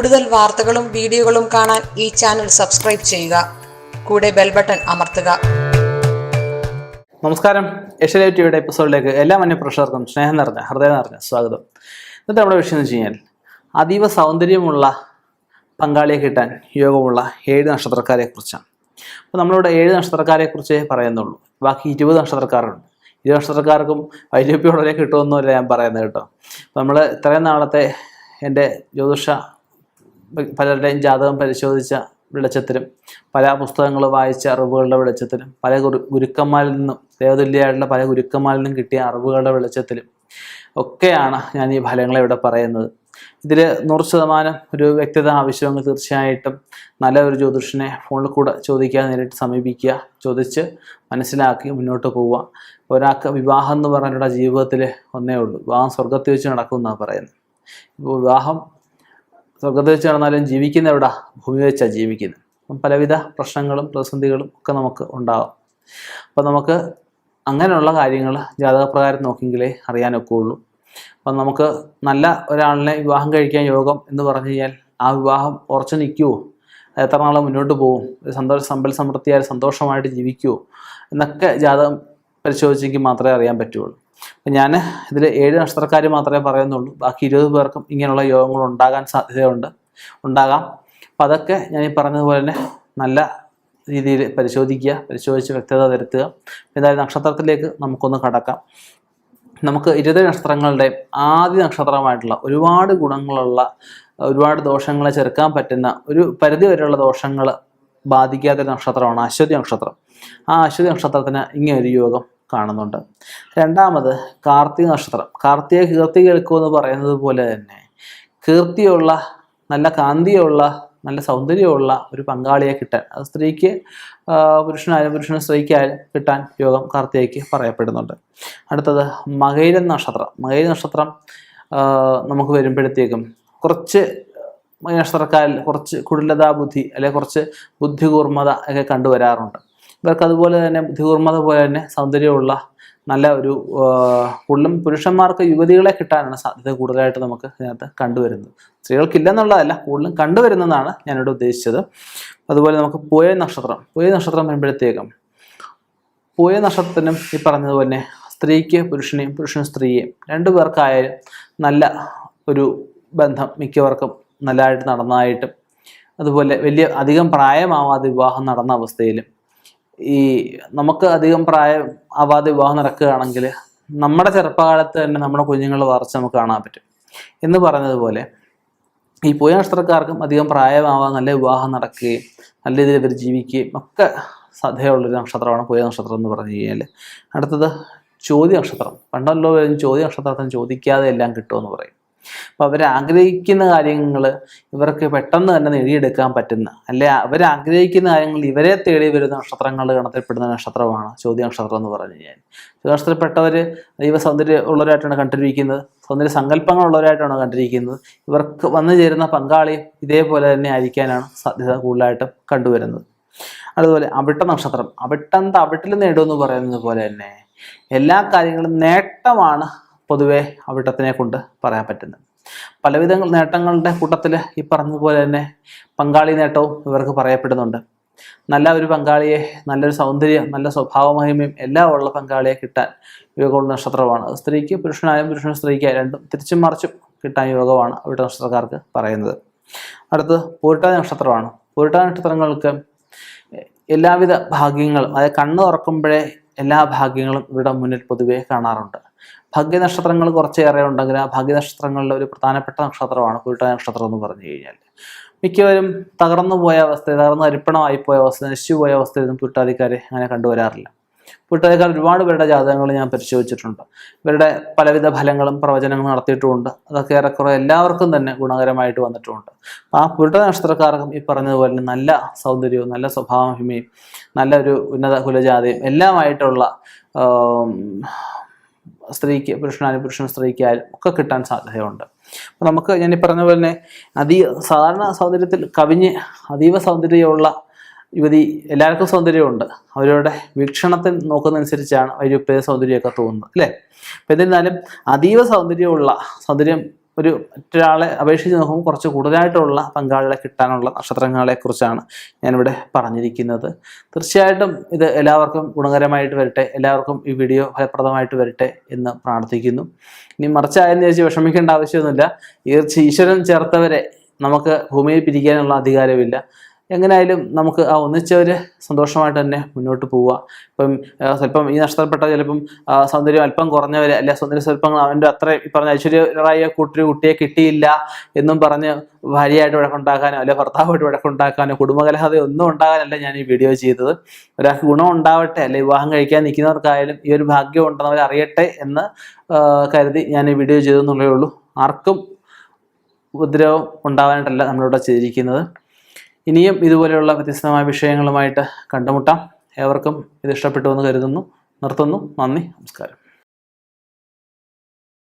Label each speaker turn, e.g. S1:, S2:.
S1: കൂടുതൽ വാർത്തകളും വീഡിയോകളും കാണാൻ ഈ ചാനൽ സബ്സ്ക്രൈബ് ചെയ്യുക. കൂടെ ബെൽ ബട്ടൺ അമർത്തുക.
S2: നമസ്കാരം. ഏഷ്യ ടിവിയുടെ എപ്പിസോഡിലേക്ക് എല്ലാ മന്യപ്രേക്ഷകർക്കും സ്നേഹം നിറഞ്ഞ ഹൃദയം നിറഞ്ഞ സ്വാഗതം. ഇന്നത്തെ നമ്മുടെ വിഷയം എന്ന് വെച്ച് കഴിഞ്ഞാൽ അതീവ സൗന്ദര്യമുള്ള പങ്കാളിയെ കിട്ടാൻ യോഗമുള്ള ഏഴ് നക്ഷത്രക്കാരെ കുറിച്ചാണ് അപ്പോൾ നമ്മളിവിടെ ഏഴ് നക്ഷത്രക്കാരെ കുറിച്ചേ പറയുന്നുള്ളൂ. ബാക്കി ഇരുപത് നക്ഷത്രക്കാരുണ്ട്. ഇരുപത് നക്ഷത്രക്കാർക്കും വൈദ്യുതിയോടെ കിട്ടുമെന്നല്ല ഞാൻ പറയുന്നത് കേട്ടോ. നമ്മൾ ഇത്രയും നാളത്തെ എന്റെ ജ്യോതിഷ പലരുടെയും ജാതകം പരിശോധിച്ച വെളിച്ചത്തിലും പല പുസ്തകങ്ങൾ വായിച്ച അറിവുകളുടെ വെളിച്ചത്തിലും പല ഗുരു ഗുരുക്കന്മാരിൽ നിന്നും ദേവതുല്യായിട്ടുള്ള പല ഗുരുക്കന്മാരിൽ നിന്നും കിട്ടിയ അറിവുകളുടെ വെളിച്ചത്തിലും ഒക്കെയാണ് ഞാൻ ഈ ഫലങ്ങളെ ഇവിടെ പറയുന്നത്. ഇതിൽ നൂറ് ശതമാനം ഒരു വ്യക്തത ആവശ്യമെങ്കിൽ തീർച്ചയായിട്ടും നല്ല ഒരു ജ്യോതിഷനെ ഫോണിൽ കൂടെ ചോദിക്കുക നേരിട്ട് സമീപിക്കുക ചോദിച്ച് മനസ്സിലാക്കി മുന്നോട്ട് പോവുക. ഒരാൾക്ക് വിവാഹം എന്ന് പറഞ്ഞിട്ടുള്ള ജീവിതത്തിൽ ഒന്നേ ഉള്ളൂ. വിവാഹം സ്വർഗത്തിൽ വെച്ച് നടക്കുമെന്നാണ് പറയുന്നത്. ഇപ്പോൾ വിവാഹം സ്വർഗത്തിൽ വെച്ച് നടന്നാലും ജീവിക്കുന്ന എവിടെ ഭൂമി വെച്ചാണ് ജീവിക്കുന്നത് പലവിധ പ്രശ്നങ്ങളും പ്രതിസന്ധികളും ഒക്കെ നമുക്ക് ഉണ്ടാകും അപ്പം നമുക്ക് അങ്ങനെയുള്ള കാര്യങ്ങൾ ജാതകപ്രകാരം നോക്കിയെങ്കിലേ അറിയാനൊക്കെ ഉള്ളൂ അപ്പം നമുക്ക് നല്ല ഒരാളിനെ വിവാഹം കഴിക്കാൻ യോഗം എന്ന് പറഞ്ഞു കഴിഞ്ഞാൽ ആ വിവാഹം ഉറച്ചു നിൽക്കുമോ എത്ര നാൾ മുന്നോട്ട് പോകും ഒരു സന്തോഷ സമ്പൽ സമൃദ്ധിയായി സന്തോഷമായിട്ട് ജീവിക്കുമോ എന്നൊക്കെ ജാതകം പരിശോധിച്ചെങ്കിൽ മാത്രമേ അറിയാൻ പറ്റുള്ളൂ. അപ്പം ഞാൻ ഇതിൽ ഏഴ് നക്ഷത്രക്കാർ മാത്രമേ പറയുന്നുള്ളൂ. ബാക്കി ഇരുപത് പേർക്കും ഇങ്ങനെയുള്ള യോഗങ്ങൾ ഉണ്ടാകാൻ സാധ്യതയുണ്ട്. ഉണ്ടാകാം. അപ്പം അതൊക്കെ ഞാൻ ഈ പറഞ്ഞതുപോലെ തന്നെ നല്ല രീതിയിൽ പരിശോധിക്കുക പരിശോധിച്ച് വ്യക്തത വരുത്തുക. എന്തായാലും നക്ഷത്രത്തിലേക്ക് നമുക്കൊന്ന് കടക്കാം. നമുക്ക് ഇരുപത് നക്ഷത്രങ്ങളുടെ ആദ്യ നക്ഷത്രമായിട്ടുള്ള ഒരുപാട് ഗുണങ്ങളുള്ള ഒരുപാട് ദോഷങ്ങളെ ചെറുക്കാൻ പറ്റുന്ന ഒരു പരിധി വരെയുള്ള ദോഷങ്ങൾ ബാധിക്കാത്തൊരു നക്ഷത്രമാണ് അശ്വതി നക്ഷത്രം. ആ അശ്വതി നക്ഷത്രത്തിന് ഇങ്ങനെ ഒരു യോഗം. കാണുന്നുണ്ട്. രണ്ടാമത് കാർത്തിക നക്ഷത്രം. കാർത്തിക കീർത്തി കേൾക്കുക എന്ന് പറയുന്നത് പോലെ തന്നെ കീർത്തിയുള്ള നല്ല കാന്തിയുള്ള നല്ല സൗന്ദര്യമുള്ള ഒരു പങ്കാളിയെ കിട്ടാൻ അത് സ്ത്രീക്ക് പുരുഷനായാലും പുരുഷന് സ്ത്രീക്കായാലും കിട്ടാൻ യോഗം കാർത്തികയ്ക്ക് പറയപ്പെടുന്നുണ്ട്. അടുത്തത് മകൈര നക്ഷത്രം. മകൈര നക്ഷത്രം നമുക്ക് വരുമ്പോഴത്തേക്കും കുറച്ച് നക്ഷത്രക്കാരിൽ കുറച്ച് കുടിലതാ ബുദ്ധി അല്ലെങ്കിൽ കുറച്ച് ബുദ്ധികൂർമ്മത ഒക്കെ കണ്ടുവരാറുണ്ട്. ഇവർക്ക് അതുപോലെ തന്നെ ബുദ്ധികൂർമ്മത പോലെ തന്നെ സൗന്ദര്യമുള്ള നല്ല ഒരു കൂടുതലും പുരുഷന്മാർക്ക് യുവതികളെ കിട്ടാനാണ് സാധ്യത കൂടുതലായിട്ട് നമുക്ക് ഇതിനകത്ത് കണ്ടുവരുന്നത്. സ്ത്രീകൾക്കില്ലെന്നുള്ളതല്ല കൂടുതലും കണ്ടുവരുന്നതാണ് ഞാനിവിടെ ഉദ്ദേശിച്ചത്. അതുപോലെ നമുക്ക് പുയ നക്ഷത്രം പുയ നക്ഷത്രം വരുമ്പോഴത്തേക്കും പുയ നക്ഷത്രത്തിനും ഈ പറഞ്ഞതുപോലെ സ്ത്രീക്ക് പുരുഷനെയും പുരുഷനും സ്ത്രീയെയും രണ്ടു പേർക്കായാലും നല്ല ഒരു ബന്ധം മിക്കവർക്കും നല്ലതായിട്ട് നടന്നതായിട്ടും അതുപോലെ വലിയ അധികം പ്രായമാവാതെ വിവാഹം നടന്ന അവസ്ഥയിലും ഈ നമുക്ക് അധികം പ്രായം ആവാതെ വിവാഹം നടക്കുകയാണെങ്കിൽ നമ്മുടെ ചെറുപ്പകാലത്ത് തന്നെ നമ്മുടെ കുഞ്ഞുങ്ങളുടെ വളർച്ച നമുക്ക് കാണാൻ പറ്റും. എന്ന് പറഞ്ഞതുപോലെ ഈ പൂയ നക്ഷത്രക്കാർക്കും അധികം പ്രായമാവാൻ നല്ല വിവാഹം നടക്കുകയും നല്ല രീതിയിൽ ഇവർ ജീവിക്കുകയും ഒക്കെ സാധ്യതയുള്ളൊരു നക്ഷത്രമാണ് പൂയ നക്ഷത്രം എന്ന് പറഞ്ഞു കഴിഞ്ഞാൽ അടുത്തത് ചോദ്യ നക്ഷത്രം. പണ്ടല്ലോ ചോദ്യ നക്ഷത്രത്തിന് ചോദിക്കാതെ എല്ലാം കിട്ടുമെന്ന് പറയും. അപ്പോൾ അവർ ആഗ്രഹിക്കുന്ന കാര്യങ്ങൾ ഇവർക്ക് പെട്ടെന്ന് തന്നെ നേടിയെടുക്കാൻ പറ്റുന്ന അല്ലെ? അവർ ആഗ്രഹിക്കുന്ന കാര്യങ്ങൾ ഇവരെ തേടി വരുന്ന നക്ഷത്രങ്ങൾ ഗണത്തിൽപ്പെടുന്ന നക്ഷത്രമാണ് ചോദ്യ നക്ഷത്രം എന്ന് പറഞ്ഞു കഴിഞ്ഞാൽ. ചോദ്യ നക്ഷത്രപ്പെട്ടവർ ദൈവ സൗന്ദര്യം ഉള്ളവരായിട്ടാണ് കണ്ടിരിക്കുന്നത്. സൗന്ദര്യ സങ്കല്പങ്ങളുള്ളവരായിട്ടാണ് കണ്ടിരിക്കുന്നത്. ഇവർക്ക് വന്നു ചേരുന്ന പങ്കാളി ഇതേപോലെ തന്നെ ആയിരിക്കാനാണ് സാധ്യത കൂടുതലായിട്ടും കണ്ടുവരുന്നത്. അതുപോലെ അവിട്ട നക്ഷത്രം അവിട്ടം തവിട്ടിൽ നേടുമെന്ന് പറയുന്നത് പോലെ തന്നെ എല്ലാ കാര്യങ്ങളും നേട്ടമാണ് പൊതുവെ അവിട്ടത്തിനെ കൊണ്ട് പറയാൻ പറ്റുന്നത് പലവിധ നേട്ടങ്ങളുടെ കൂട്ടത്തിൽ ഈ പറഞ്ഞതുപോലെ തന്നെ പങ്കാളി നേട്ടവും ഇവർക്ക് പറയപ്പെടുന്നുണ്ട്. നല്ല ഒരു പങ്കാളിയെ നല്ലൊരു സൗന്ദര്യം നല്ല സ്വഭാവ മഹിമയും എല്ലാം ഉള്ള പങ്കാളിയെ കിട്ടാൻ യോഗമുള്ള നക്ഷത്രമാണ്. സ്ത്രീക്ക് പുരുഷനായും പുരുഷനും സ്ത്രീക്ക് രണ്ടും തിരിച്ചും മറിച്ചും കിട്ടാൻ യോഗമാണ് അവിടുത്തെ നക്ഷത്രക്കാർക്ക് പറയുന്നത്. അടുത്തത് പൂരിട്ട നക്ഷത്രമാണ്. പൂരിട്ട നക്ഷത്രങ്ങൾക്ക് എല്ലാവിധ ഭാഗ്യങ്ങളും അതായത് കണ്ണ് തുറക്കുമ്പോഴേ എല്ലാ ഭാഗ്യങ്ങളും ഇവിടെ മുന്നിൽ പൊതുവേ കാണാറുണ്ട്. ഭാഗ്യനക്ഷത്രങ്ങൾ കുറച്ചേറെ ഉണ്ടെങ്കിൽ ആ ഭാഗ്യനക്ഷത്രങ്ങളിലെ ഒരു പ്രധാനപ്പെട്ട നക്ഷത്രമാണ് പൂരിട്ടാതി നക്ഷത്രം എന്ന് പറഞ്ഞു കഴിഞ്ഞാൽ. മിക്കവരും തകർന്നു പോയ അവസ്ഥ തകർന്ന് അരിപ്പണമായി പോയ അവസ്ഥ നശിച്ചു പോയ അവസ്ഥയിലൊന്നും പുരുട്ടാതിക്കാരെ അങ്ങനെ കണ്ടുവരാറില്ല. പുരുട്ടാതിക്കാർ ഒരുപാട് പേരുടെ ജാതകങ്ങൾ ഞാൻ പരിശോധിച്ചിട്ടുണ്ട്. ഇവരുടെ പലവിധ ഫലങ്ങളും പ്രവചനങ്ങളും നടത്തിയിട്ടുമുണ്ട്. അതൊക്കെ ഏറെക്കുറെ എല്ലാവർക്കും തന്നെ ഗുണകരമായിട്ട് വന്നിട്ടുമുണ്ട്. ആ പുരുട്ട നക്ഷത്രക്കാർക്കും ഈ പറഞ്ഞതുപോലെ നല്ല സൗന്ദര്യവും നല്ല സ്വഭാവഹിമയും നല്ലൊരു ഉന്നത കുലജാതയും എല്ലാമായിട്ടുള്ള സ്ത്രീക്ക് പുരുഷനായാലും പുരുഷനും സ്ത്രീക്കായാലും ഒക്കെ കിട്ടാൻ സാധ്യതയുണ്ട്. അപ്പോൾ നമുക്ക് ഞാൻ ഈ പറഞ്ഞ പോലെ തന്നെ അതീ സാധാരണ സൗന്ദര്യത്തിൽ കവിഞ്ഞ് അതീവ സൗന്ദര്യമുള്ള യുവതി എല്ലാവർക്കും സൗന്ദര്യമുണ്ട്. അവരുടെ വീക്ഷണത്തിൽ നോക്കുന്നതനുസരിച്ചാണ് വൈരൂപ്യ സൗന്ദര്യമൊക്കെ തോന്നുന്നത് അല്ലേ? അപ്പം എന്നിരുന്നാലും അതീവ സൗന്ദര്യമുള്ള സൗന്ദര്യം ഒരു മറ്റൊരാളെ അപേക്ഷിച്ച് നോക്കുമ്പോൾ കുറച്ച് കൂടുതലായിട്ടുള്ള പങ്കാളികളെ കിട്ടാനുള്ള നക്ഷത്രങ്ങളെക്കുറിച്ചാണ് ഞാനിവിടെ പറഞ്ഞിരിക്കുന്നത്. തീർച്ചയായിട്ടും ഇത് എല്ലാവർക്കും ഗുണകരമായിട്ട് വരട്ടെ എല്ലാവർക്കും ഈ വീഡിയോ ഫലപ്രദമായിട്ട് വരട്ടെ എന്ന് പ്രാർത്ഥിക്കുന്നു. ഇനി മറിച്ചായെന്ന് ചോദിച്ച് വിഷമിക്കേണ്ട ആവശ്യമൊന്നുമില്ല. ഈർച്ച ഈശ്വരൻ ചേർത്തവരെ നമുക്ക് ഭൂമിയിൽ പിരിക്കാനുള്ള അധികാരമില്ല. എങ്ങനെയായാലും നമുക്ക് ആ ഒന്നിച്ചവർ സന്തോഷമായിട്ട് തന്നെ മുന്നോട്ട് പോവുക. ഇപ്പം സ്വല്പം ഈ നഷ്ടപ്പെട്ട ചിലപ്പം സൗന്ദര്യം അല്പം കുറഞ്ഞവർ അല്ലെ സൗന്ദര്യ സ്വല്പം അവന്റെ അത്രയും ഈ പറഞ്ഞ ഐശ്വര്യറായ കൂട്ടൊരു കുട്ടിയെ കിട്ടിയില്ല എന്നും പറഞ്ഞ് ഭാര്യയായിട്ട് വഴക്കുണ്ടാക്കാനോ അല്ലെ ഭർത്താവായിട്ട് വഴക്കുണ്ടാക്കാനോ കുടുംബകലഹത ഒന്നും ഉണ്ടാകാനല്ല ഞാൻ ഈ വീഡിയോ ചെയ്തത്. ഒരാൾക്ക് ഗുണം ഉണ്ടാവട്ടെ അല്ലെ വിവാഹം കഴിക്കാൻ നിൽക്കുന്നവർക്കായാലും ഈ ഒരു ഭാഗ്യം ഉണ്ടെന്ന് അവർ അറിയട്ടെ എന്ന് കരുതി ഞാൻ ഈ വീഡിയോ ചെയ്തെന്നുള്ളേ ഉള്ളൂ. ആർക്കും ഉപദ്രവം ഉണ്ടാവാനായിട്ടല്ല നമ്മളിവിടെ ചെയ്തിരിക്കുന്നത്. ഇനിയും ഇതുപോലെയുള്ള വ്യത്യസ്തമായ വിഷയങ്ങളുമായിട്ട് കണ്ടുമുട്ടാം. ഏവർക്കും ഇത് ഇഷ്ടപ്പെട്ടു എന്ന് കരുതുന്നു നിർത്തുന്നു. നന്ദി നമസ്കാരം.